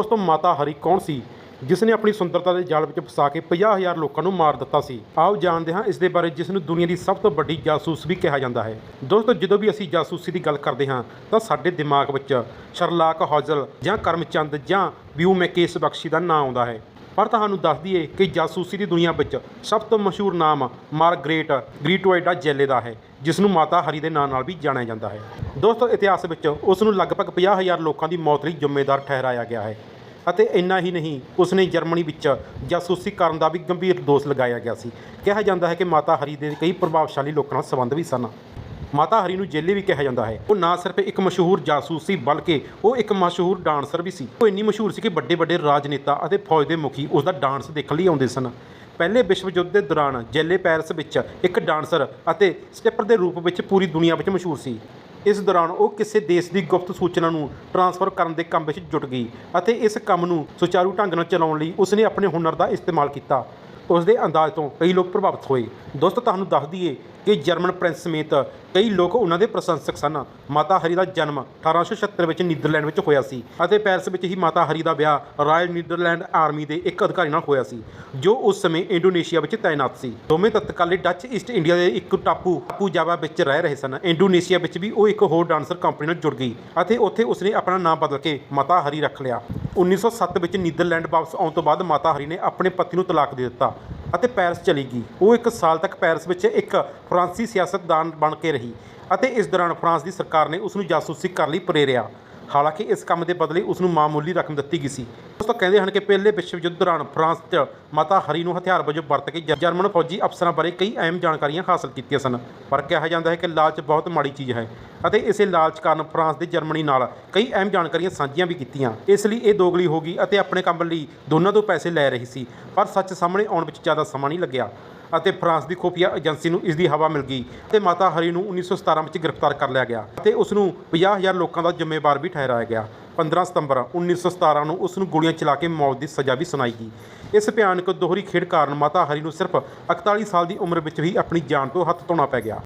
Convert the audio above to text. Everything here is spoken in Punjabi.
ਦੋਸਤੋ ਮਾਤਾ ਹਰੀ ਕੌਣ ਸੀ ਜਿਸ ਨੇ ਆਪਣੀ ਸੁੰਦਰਤਾ ਦੇ ਜਾਲ ਵਿੱਚ ਫਸਾ ਕੇ 50000 ਲੋਕਾਂ ਨੂੰ ਮਾਰ ਦਿੱਤਾ ਸੀ। ਆਓ ਜਾਣਦੇ ਹਾਂ ਇਸ ਦੇ ਬਾਰੇ, ਜਿਸ ਨੂੰ ਦੁਨੀਆ ਦੀ ਸਭ ਤੋਂ ਵੱਡੀ ਜਾਸੂਸ ਵੀ ਕਿਹਾ ਜਾਂਦਾ ਹੈ। ਦੋਸਤੋ, ਜਦੋਂ ਵੀ ਅਸੀਂ ਜਾਸੂਸੀ ਦੀ ਗੱਲ ਕਰਦੇ ਹਾਂ, ਤਾਂ ਸਾਡੇ ਦਿਮਾਗ ਵਿੱਚ ਸ਼ਰਲਾਕ ਹੌਜ਼ਲ ਜਾਂ ਕਰਮਚੰਦ ਜਾਂ ਵਿਊ ਮੈਕੇਸ ਬਖਸ਼ੀ ਦਾ ਨਾਂ ਆਉਂਦਾ ਹੈ। ਪਰ ਤੁਹਾਨੂੰ ਦੱਸ ਦਈਏ ਕਿ ਜਾਸੂਸੀ ਦੀ ਦੁਨੀਆ ਵਿੱਚ ਸਭ ਤੋਂ ਮਸ਼ਹੂਰ ਨਾਮ ਮਾਰਗਰੇਟ ਗ੍ਰੀਟੋਇਡਾ ਜੈਲੇ ਦਾ ਹੈ, ਜਿਸ ਨੂੰ ਮਾਤਾ ਹਰੀ ਦੇ ਨਾਂ ਨਾਲ ਵੀ ਜਾਣਿਆ ਜਾਂਦਾ ਹੈ। ਦੋਸਤੋ, ਇਤਿਹਾਸ ਵਿੱਚ ਉਸ ਨੂੰ ਲਗਭਗ 50000 ਲੋਕਾਂ ਦੀ ਮੌਤ ਲਈ ਜ਼ਿੰਮੇਦਾਰ ਠਹਿਰਾਇਆ ਗਿਆ ਹੈ। ਅਤੇ ਇੰਨਾ ਹੀ ਨਹੀਂ ਉਸ ਨੇ ਜਰਮਨੀ ਵਿੱਚ ਜਾਸੂਸੀ ਕਰਨ ਦਾ ਵੀ ਗੰਭੀਰ ਦੋਸ਼ ਲਗਾਇਆ ਗਿਆ ਸੀ। ਕਿਹਾ ਜਾਂਦਾ ਹੈ ਕਿ ਮਾਤਾ ਹਰੀ ਦੇ ਕਈ ਪ੍ਰਭਾਵਸ਼ਾਲੀ ਲੋਕਾਂ ਨਾਲ ਸੰਬੰਧ ਵੀ ਸਨ। ਮਾਤਾ ਹਰੀ ਨੂੰ ਜੇਲੇ ਵੀ ਕਿਹਾ ਜਾਂਦਾ ਹੈ। ਉਹ ਨਾ ਸਿਰਫ ਇੱਕ ਮਸ਼ਹੂਰ ਜਾਸੂਸ ਸੀ ਬਲਕਿ ਉਹ ਇੱਕ ਮਸ਼ਹੂਰ ਡਾਂਸਰ ਵੀ ਸੀ। ਉਹ ਇੰਨੀ ਮਸ਼ਹੂਰ ਸੀ ਕਿ ਵੱਡੇ ਵੱਡੇ ਰਾਜਨੇਤਾ ਅਤੇ ਫੌਜ ਦੇ ਮੁਖੀ ਉਸ ਦਾ ਡਾਂਸ ਦੇਖਣ ਲਈ ਆਉਂਦੇ ਸਨ। ਪਹਿਲੇ ਵਿਸ਼ਵ ਯੁੱਧ ਦੇ ਦੌਰਾਨ ਜੇਲੇ ਪੈਰਿਸ ਵਿੱਚ ਇੱਕ ਡਾਂਸਰ ਅਤੇ ਸਟੈਪਰ ਦੇ ਰੂਪ ਵਿੱਚ ਪੂਰੀ ਦੁਨੀਆ ਵਿੱਚ ਮਸ਼ਹੂਰ ਸੀ। ਇਸ ਦੌਰਾਨ ਉਹ ਕਿਸੇ ਦੇਸ਼ ਦੀ ਗੁਪਤ ਸੂਚਨਾ ਨੂੰ ਟ੍ਰਾਂਸਫਰ ਕਰਨ ਦੇ ਕੰਮ ਵਿੱਚ ਜੁਟ ਗਈ ਅਤੇ ਇਸ ਕੰਮ ਨੂੰ ਸੁਚਾਰੂ ਢੰਗ ਨਾਲ ਚਲਾਉਣ ਲਈ ਉਸਨੇ ਆਪਣੇ ਹੁਨਰ ਦਾ ਇਸਤੇਮਾਲ ਕੀਤਾ। ਉਸ ਦੇ ਅੰਦਾਜ਼ ਤੋਂ ਕਈ ਲੋਕ ਪ੍ਰਭਾਵਿਤ ਹੋਏ। ਦੋਸਤੋ, ਤੁਹਾਨੂੰ ਦੱਸ ਦਈਏ ਕਿ ਜਰਮਨ ਪ੍ਰਿੰਸ ਸਮੇਤ ਕਈ ਲੋਕ ਉਹਨਾਂ ਦੇ ਪ੍ਰਸ਼ੰਸਕ ਸਨ। ਮਾਤਾ ਹਰੀ ਦਾ ਜਨਮ 1876 ਵਿੱਚ ਨੀਦਰਲੈਂਡ ਵਿੱਚ ਹੋਇਆ ਸੀ ਅਤੇ ਪੈਰਿਸ ਵਿੱਚ ਹੀ ਮਾਤਾ ਹਰੀ ਦਾ ਵਿਆਹ ਰਾਇਲ ਨੀਦਰਲੈਂਡ ਆਰਮੀ ਦੇ ਇੱਕ ਅਧਿਕਾਰੀ ਨਾਲ ਹੋਇਆ ਸੀ, ਜੋ ਉਸ ਸਮੇਂ ਇੰਡੋਨੇਸ਼ੀਆ ਵਿੱਚ ਤਾਇਨਾਤ ਸੀ। ਦੋਵੇਂ ਤਤਕਾਲੀ ਡੱਚ ਈਸਟ ਇੰਡੀਆ ਦੇ ਇੱਕ ਟਾਪੂ ਟਾਪੂ ਜਾਵਾ ਵਿੱਚ ਰਹਿ ਰਹੇ ਸਨ। ਇੰਡੋਨੇਸ਼ੀਆ ਵਿੱਚ ਵੀ ਉਹ ਇੱਕ ਹੋਰ ਡਾਂਸਰ ਕੰਪਨੀ ਨਾਲ ਜੁੜ ਗਈ ਅਤੇ ਉੱਥੇ ਉਸਨੇ ਆਪਣਾ ਨਾਮ ਬਦਲ ਕੇ ਮਾਤਾ ਹਰੀ ਰੱਖ ਲਿਆ। 1907 ਵਿੱਚ ਨੀਦਰਲੈਂਡ ਵਾਪਸ ਆਉਣ ਤੋਂ ਬਾਅਦ ਮਾਤਾ ਹਰੀ ਨੇ ਆਪਣੇ ਪਤੀ ਨੂੰ ਤਲਾਕ ਦੇ ਦਿੱਤਾ ਅਤੇ ਪੈਰਿਸ ਚਲੀ ਗਈ। ਉਹ ਇੱਕ ਸਾਲ ਤੱਕ ਪੈਰਿਸ ਵਿੱਚ ਇੱਕ ਫਰਾਂਸੀ ਸਿਆਸਤਦਾਨ ਬਣ ਕੇ ਰਹੀ ਅਤੇ ਇਸ ਦੌਰਾਨ ਫਰਾਂਸ ਦੀ ਸਰਕਾਰ ਨੇ ਉਸ ਨੂੰ ਜਾਸੂਸੀ ਕਰਨ ਲਈ ਪ੍ਰੇਰਿਆ। ਹਾਲਾਂਕਿ ਇਸ ਕੰਮ ਦੇ ਬਦਲੇ ਉਸ ਨੂੰ ਮਾਮੂਲੀ ਰਕਮ ਦਿੱਤੀ ਗਈ ਸੀ। ਦੋਸਤੋ ਕਹਿੰਦੇ ਹਨ ਕਿ ਪਹਿਲੇ ਵਿਸ਼ਵ ਯੁੱਧ ਦੌਰਾਨ ਫਰਾਂਸ 'ਚ ਮਾਤਾ ਹਰੀ ਨੂੰ ਹਥਿਆਰ ਵਜੋਂ ਵਰਤ ਕੇ ਜ- ਜਰਮਨ ਫੌਜੀ ਅਫਸਰਾਂ ਬਾਰੇ ਕਈ ਅਹਿਮ ਜਾਣਕਾਰੀਆਂ ਹਾਸਲ ਕੀਤੀਆਂ ਸਨ। ਪਰ ਕਿਹਾ ਜਾਂਦਾ ਹੈ ਕਿ ਲਾਲਚ ਬਹੁਤ ਮਾੜੀ ਚੀਜ਼ ਹੈ ਅਤੇ ਇਸੇ ਲਾਲਚ ਕਾਰਨ ਫਰਾਂਸ ਦੇ ਜਰਮਨੀ ਨਾਲ ਕਈ ਅਹਿਮ ਜਾਣਕਾਰੀਆਂ ਸਾਂਝੀਆਂ ਵੀ ਕੀਤੀਆਂ। ਇਸ ਲਈ ਇਹ ਦੋਗਲੀ ਹੋ ਗਈ ਅਤੇ ਆਪਣੇ ਕੰਮ ਲਈ ਦੋਨਾਂ ਤੋਂ ਪੈਸੇ ਲੈ ਰਹੀ ਸੀ। ਪਰ ਸੱਚ ਸਾਹਮਣੇ ਆਉਣ ਵਿੱਚ ਜ਼ਿਆਦਾ ਸਮਾਂ ਨਹੀਂ ਲੱਗਿਆ। ਅਤੇ ਫਰਾਂਸ ਦੀ ਖੁਫੀਆ ਏਜੰਸੀ ਨੂੰ ਇਸ ਦੀ ਹਵਾ ਮਿਲ ਗਈ ਤੇ ਮਾਤਾ ਹਰੀ ਨੂੰ 1917 ਵਿੱਚ ਗ੍ਰਿਫਤਾਰ ਕਰ ਲਿਆ ਗਿਆ ਅਤੇ ਉਸ ਨੂੰ 50000 ਲੋਕਾਂ ਦਾ ਜ਼ਿੰਮੇਵਾਰ ਵੀ ਠਹਿਰਾਇਆ ਗਿਆ। 15 ਸਤੰਬਰ 1917 ਨੂੰ ਉਸ ਨੂੰ ਗੋਲੀਆਂ ਚਲਾ ਕੇ ਮੌਤ ਦੀ ਸਜ਼ਾ ਵੀ ਸੁਣਾਈ ਗਈ। ਇਸ ਭਿਆਨਕ ਦੋਹਰੀ ਖੇਡ ਕਾਰਨ ਮਾਤਾ ਹਰੀ ਨੂੰ ਸਿਰਫ 41 ਸਾਲ ਦੀ ਉਮਰ ਵਿੱਚ ਹੀ ਆਪਣੀ ਜਾਨ ਤੋਂ ਹੱਥ ਧੋਣਾ ਪੈ ਗਿਆ।